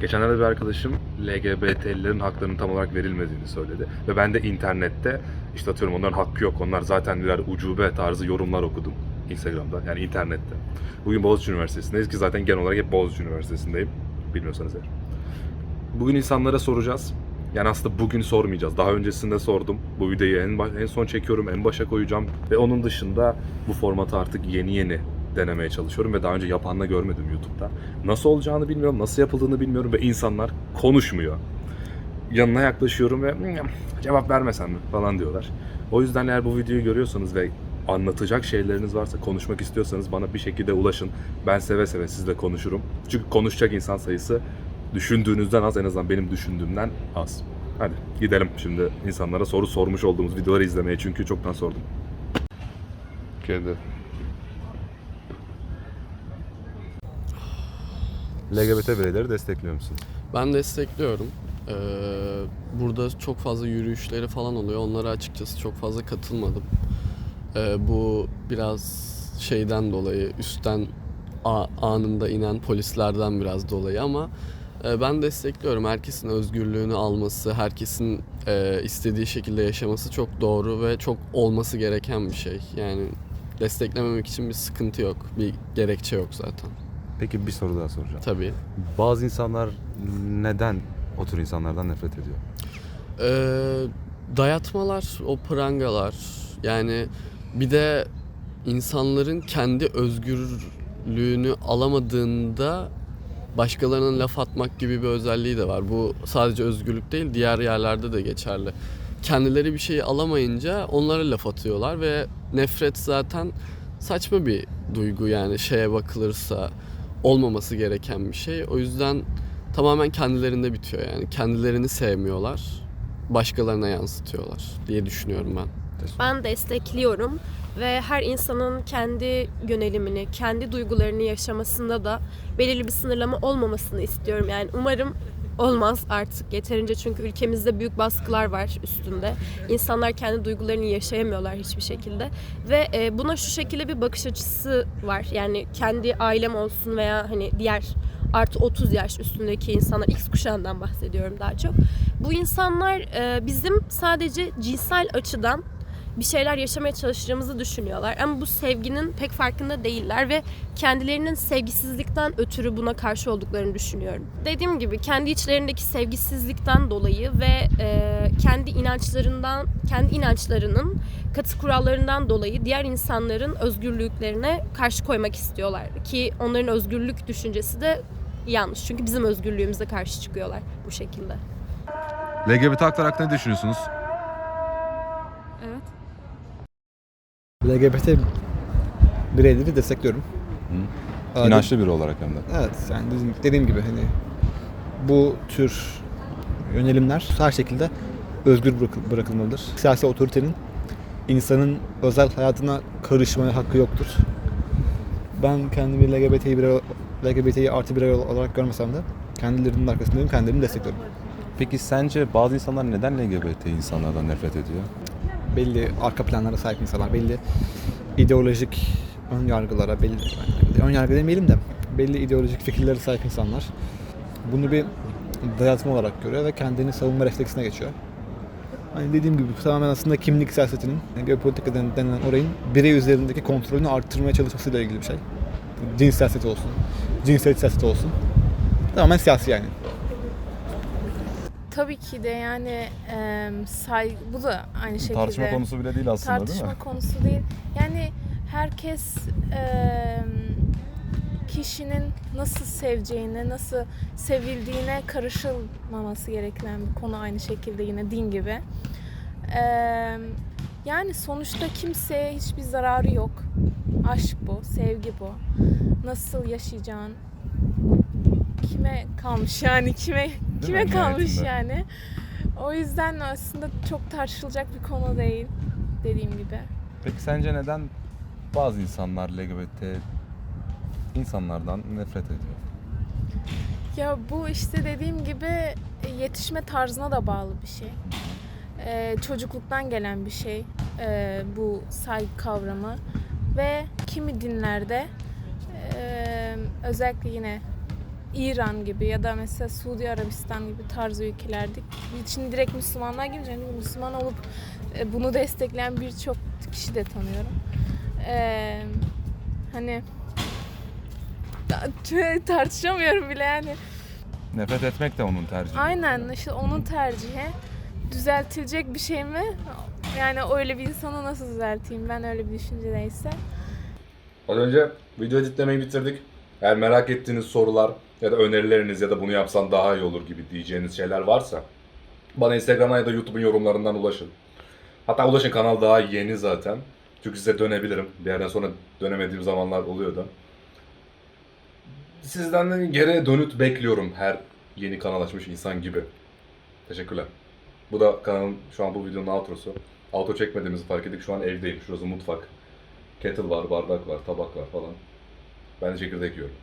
Geçenlerde bir arkadaşım LGBT'lilerin haklarının tam olarak verilmediğini söyledi. Ve ben de internette işte atıyorum onların hakkı yok. Onlar zaten birer ucube tarzı yorumlar okudum Instagram'da yani internette. Bugün Boğaziçi Üniversitesi'ndeyiz ki zaten genel olarak hep Boğaziçi Üniversitesi'ndeyim. Bilmiyorsanız eğer. Bugün insanlara soracağız. Yani aslında bugün sormayacağız. Daha öncesinde sordum. Bu videoyu en, en son çekiyorum, en başa koyacağım. Ve onun dışında bu formatı artık yeni yeni denemeye çalışıyorum ve daha önce yapanla görmedim YouTube'da. Nasıl olacağını bilmiyorum, nasıl yapıldığını bilmiyorum ve insanlar konuşmuyor. Yanına yaklaşıyorum ve "Hmm, cevap vermesen mi falan diyorlar. O yüzden eğer bu videoyu görüyorsanız ve anlatacak şeyleriniz varsa, konuşmak istiyorsanız bana bir şekilde ulaşın. Ben seve seve sizle konuşurum. Çünkü konuşacak insan sayısı düşündüğünüzden az, en azından benim düşündüğümden az. Hadi gidelim şimdi insanlara soru sormuş olduğumuz videoları izlemeye çünkü çoktan sordum. Kedi. LGBT bireyleri destekliyor musun? Ben destekliyorum. Ee, burada çok fazla yürüyüşleri falan oluyor. Onlara açıkçası çok fazla katılmadım. Ee, bu biraz şeyden dolayı, üstten anında inen polislerden biraz dolayı ama e, ben destekliyorum. Herkesin özgürlüğünü alması, herkesin e, istediği şekilde yaşaması çok doğru ve çok olması gereken bir şey. Yani desteklememek için bir sıkıntı yok, bir gerekçe yok zaten. Peki bir soru daha soracağım. Tabii. Bazı insanlar neden o tür insanlardan nefret ediyor? Ee, dayatmalar, o prangalar yani bir de insanların kendi özgürlüğünü alamadığında başkalarına laf atmak gibi bir özelliği de var. Bu sadece özgürlük değil, diğer yerlerde de geçerli. Kendileri bir şeyi alamayınca onlara laf atıyorlar ve nefret zaten saçma bir duygu yani şeye bakılırsa olmaması gereken bir şey. O yüzden tamamen kendilerinde bitiyor yani. Kendilerini sevmiyorlar, başkalarına yansıtıyorlar diye düşünüyorum ben. Ben destekliyorum ve her insanın kendi yönelimini, kendi duygularını yaşamasında da belirli bir sınırlama olmamasını istiyorum. Yani umarım olmaz artık yeterince çünkü ülkemizde büyük baskılar var üstünde. İnsanlar kendi duygularını yaşayamıyorlar hiçbir şekilde ve e, buna şu şekilde bir bakış açısı var. Yani kendi ailem olsun veya hani diğer artı 30 yaş üstündeki insanlar X kuşağından bahsediyorum daha çok. Bu insanlar e, bizim sadece cinsel açıdan bir şeyler yaşamaya çalıştığımızı düşünüyorlar. Ama bu sevginin pek farkında değiller ve kendilerinin sevgisizlikten ötürü buna karşı olduklarını düşünüyorum. Dediğim gibi kendi içlerindeki sevgisizlikten dolayı ve e, kendi inançlarından, kendi inançlarının katı kurallarından dolayı diğer insanların özgürlüklerine karşı koymak istiyorlar. Ki onların özgürlük düşüncesi de yanlış. Çünkü bizim özgürlüğümüze karşı çıkıyorlar bu şekilde. LGBT haklar hakkında ne düşünüyorsunuz? Evet. LGBT bireyleri destekliyorum. Aa, İnançlı biri olarak hem de. Evet yani dediğim, dediğim gibi hani bu tür yönelimler her şekilde özgür bırakı- bırakılmalıdır. Siyasi otoritenin insanın özel hayatına karışmaya hakkı yoktur. Ben kendimi LGBT'yi birey, LGBT'yi artı birey olarak görmesem de kendilerinin arkasındayım, kendilerini destekliyorum. Peki sence bazı insanlar neden LGBT insanlardan nefret ediyor? Belli arka planlara sahip insanlar, belli ideolojik ön yargılara, belli ön yargı demeyelim de belli ideolojik fikirlere sahip insanlar bunu bir dayatma olarak görüyor ve kendini savunma refleksine geçiyor. Hani dediğim gibi tamamen aslında kimlik siyasetinin, geopolitika denilen orayın birey üzerindeki kontrolünü arttırmaya çalışmasıyla ilgili bir şey. Cins siyaseti olsun, cinsiyet siyaseti olsun. Tamamen siyasi yani. Tabii ki de yani e, say bu da aynı şekilde. Tartışma konusu bile değil aslında değil mi? Tartışma konusu değil. Yani herkes e, kişinin nasıl seveceğine, nasıl sevildiğine karışılmaması gereken bir konu aynı şekilde yine din gibi. E, yani sonuçta kimseye hiçbir zararı yok. Aşk bu, sevgi bu. Nasıl yaşayacağın kime kalmış yani kime kime mi kalmış nihayetinde? yani. O yüzden aslında çok tartışılacak bir konu değil dediğim gibi. Peki sence neden bazı insanlar LGBT insanlardan nefret ediyor? Ya bu işte dediğim gibi e, yetişme tarzına da bağlı bir şey. Ee, çocukluktan gelen bir şey ee, bu saygı kavramı ve kimi dinlerde ee, özellikle yine İran gibi ya da mesela Suudi Arabistan gibi tarz ülkelerde için direkt Müslümanlar gibi hani Müslüman olup e, bunu destekleyen birçok kişi de tanıyorum. Ee, hani ta- tartışamıyorum bile yani. Nefret etmek de onun tercihi. Aynen işte onun tercihi. Düzeltilecek bir şey mi? Yani öyle bir insanı nasıl düzelteyim ben öyle bir düşüncedeyse. Az önce video editlemeyi bitirdik. Eğer merak ettiğiniz sorular ya da önerileriniz ya da bunu yapsan daha iyi olur gibi diyeceğiniz şeyler varsa bana Instagram'a ya da YouTube'un yorumlarından ulaşın. Hatta ulaşın kanal daha yeni zaten. Çünkü size dönebilirim. Bir yerden sonra dönemediğim zamanlar oluyordu. Sizden de geri dönüt bekliyorum her yeni kanal açmış insan gibi. Teşekkürler. Bu da kanalın şu an bu videonun outrosu. Outro çekmediğimizi fark ettik. Şu an evdeyim. Şurası mutfak. Kettle var, bardak var, tabak var falan. Ben de çekirdek yiyorum.